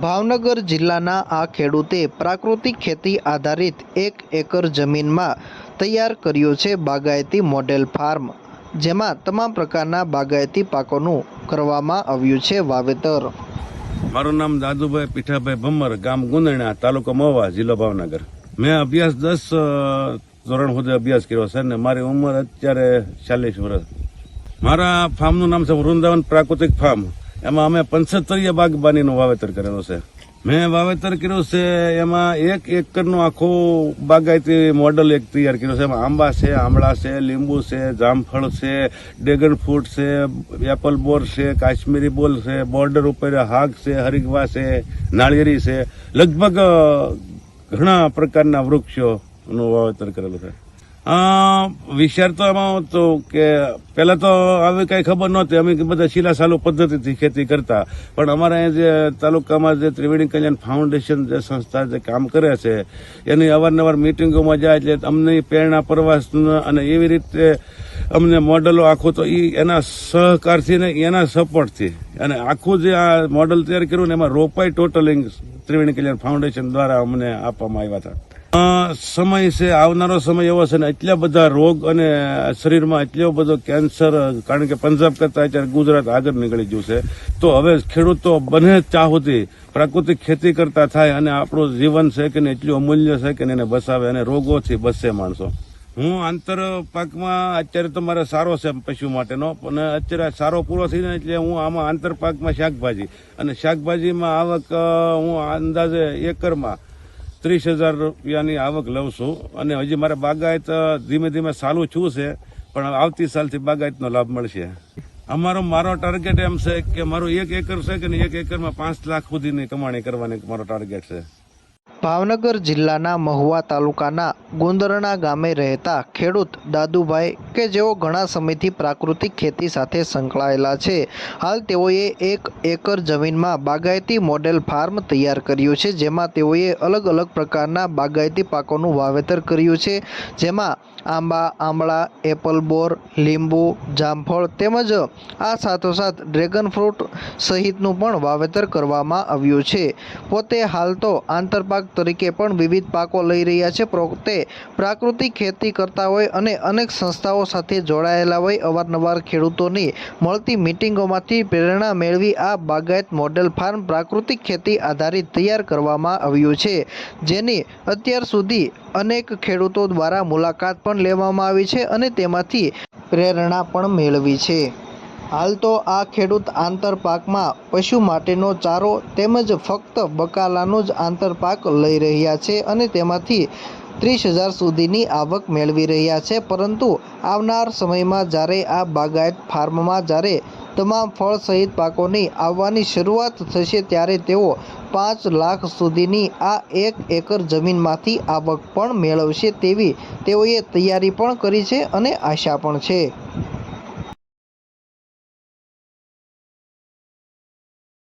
ભાવનગર જિલ્લાના આ ખેડૂતે પ્રાકૃતિક ખેતી આધારિત એક એકર જમીનમાં તૈયાર કર્યું છે બાગાયતી મોડેલ ફાર્મ, જેમાં તમામ પ્રકારના બાગાયતી પાકોનું કરવામાં આવ્યું છે વાવેતર. મારું નામ દાદુભાઈ પીઠાભાઈ ભમ્મર, ગામ ગુંદણા તાલુકો મહુવા જિલ્લો ભાવનગર. મેં અભ્યાસ દસ ધોરણ સુધી અભ્યાસ કર્યો છે ને મારી ઉંમર અત્યારે ચાલીસ વર્ષ. મારા ફાર્મનું નામ છે વૃંદાવન પ્રાકૃતિક ફાર્મ. એમાં અમે પંચોતરીય બાગબાનીનું વાવેતર કરેલું છે. મેં વાવેતર કર્યું છે, એમાં એક એકરનું આખું બાગાયતી મોડલ એક તૈયાર કર્યું છે. એમાં આંબા છે, આમળા છે, લીંબુ છે, જામફળ છે ડ્રેગન ફ્રૂટ છે, એપલ બોર છે, કાશ્મીરી બોલ છે, બોર્ડર ઉપર હાગ છે, હરિગવા છે, નાળિયેરી છે. લગભગ ઘણા પ્રકારના વૃક્ષોનું વાવેતર કરેલું છે. વિચાર તો એમાં હતો કે પહેલા તો આવી કઈ ખબર નહોતી. અમે બધા શીલા સાલુ પદ્ધતિથી ખેતી કરતા. પણ અમારા અહીં જે તાલુકામાં જે ત્રિવેણી કલ્યાણ ફાઉન્ડેશન જે સંસ્થા જે કામ કરે છે, એની અવારનવાર મિટિંગોમાં જાય એટલે અમને પ્રેરણા, પ્રવાસ અને એવી રીતે અમને મોડલો આખું તો એ એના સહકારથી ને એના સપોર્ટથી. અને આખું જે આ મોડલ તૈયાર કર્યું ને એમાં રોપાઈ ટોટલિંગ ત્રિવેણી કલ્યાણ ફાઉન્ડેશન દ્વારા અમને આપવામાં આવ્યા હતા. સમય છે, આવનારો સમય એવો છે ને એટલા બધા રોગ અને શરીરમાં એટલો બધો કેન્સર, કારણ કે પંજાબ કરતા અત્યારે ગુજરાત આગળ નીકળી ગયું છે. તો હવે ખેડૂતો બને ચાહ સુધી પ્રાકૃતિક ખેતી કરતા થાય અને આપણું જીવન છે કે એટલું અમૂલ્ય છે કે એને બસાવે અને રોગોથી બસે માણસો. હું આંતર પાકમાં અત્યારે તો મારે સારો છે પશુ માટેનો, પણ અત્યારે સારો પૂરો થઈને એટલે હું આમાં આંતર પાકમાં શાકભાજી. અને શાકભાજીમાં આવક હું અંદાજે એકરમાં ત્રીસ હજાર રૂપિયાની આવક લઉં છું. અને હજી મારે બાગાયત ધીમે ધીમે ચાલુ છું છે, પણ આવતી સાલથી બાગાયતનો લાભ મળશે. અમારો, મારો ટાર્ગેટ એમ છે કે મારું એક એકર છે કે એક એકરમાં પાંચ લાખ સુધીની કમાણી કરવાની મારો ટાર્ગેટ છે. ભાવનગર જિલ્લાના મહુવા તાલુકાના ગુંદરણા ગામે રહેતા ખેડૂત દાદુભાઈ કે જેઓ ઘણા સમયથી પ્રાકૃતિક ખેતી સાથે સંકળાયેલા છે, હાલ તેઓએ એક એકર જમીનમાં બાગાયતી મોડેલ ફાર્મ તૈયાર કર્યું છે, જેમાં તેઓએ અલગ અલગ પ્રકારના બાગાયતી પાકોનું વાવેતર કર્યું છે, જેમાં આંબા આમળા એપલ બોર, લીંબુ, જામફળ તેમજ આ સાથોસાથ ડ્રેગન ફ્રૂટ સહિતનું પણ વાવેતર કરવામાં આવ્યું છે. પોતે હાલ તો આંતરપાક તરીકે પણ વિવિધ પાકો લઈ રહ્યા છે. પોતે પ્રાકૃતિક ખેતી કરતા હોય અને અનેક સંસ્થાઓ સાથે જોડાયેલા હોય અવારનવાર ખેડૂતોની મળતી મિટિંગોમાંથી પ્રેરણા મેળવી આ બાગાયત મોડેલ ફાર્મ પ્રાકૃતિક ખેતી આધારિત તૈયાર કરવામાં આવ્યું છે, જેની અત્યાર સુધી અનેક ખેડૂતો દ્વારા મુલાકાત પણ લેવામાં આવી છે અને તેમાંથી પ્રેરણા પણ મેળવી છે. હાલ તો આ ખેડૂત આંતરપાકમાં પશુ માટેનો ચારો તેમજ ફક્ત બકાલાનો જ આંતરપાક લઈ રહ્યા છે અને તેમાંથી ત્રીસ હજાર સુધીની આવક મેળવી રહ્યા છે. પરંતુ આવનાર સમયમાં જ્યારે આ બાગાયત ફાર્મમાં જ્યારે તમામ ફળ સહિત પાકોની આવવાની શરૂઆત થશે ત્યારે તેઓ પાંચ લાખ સુધીની આ એક એકર જમીનમાંથી આવક પણ મેળવશે તેવી તેઓએ તૈયારી પણ કરી છે અને આશા પણ છે.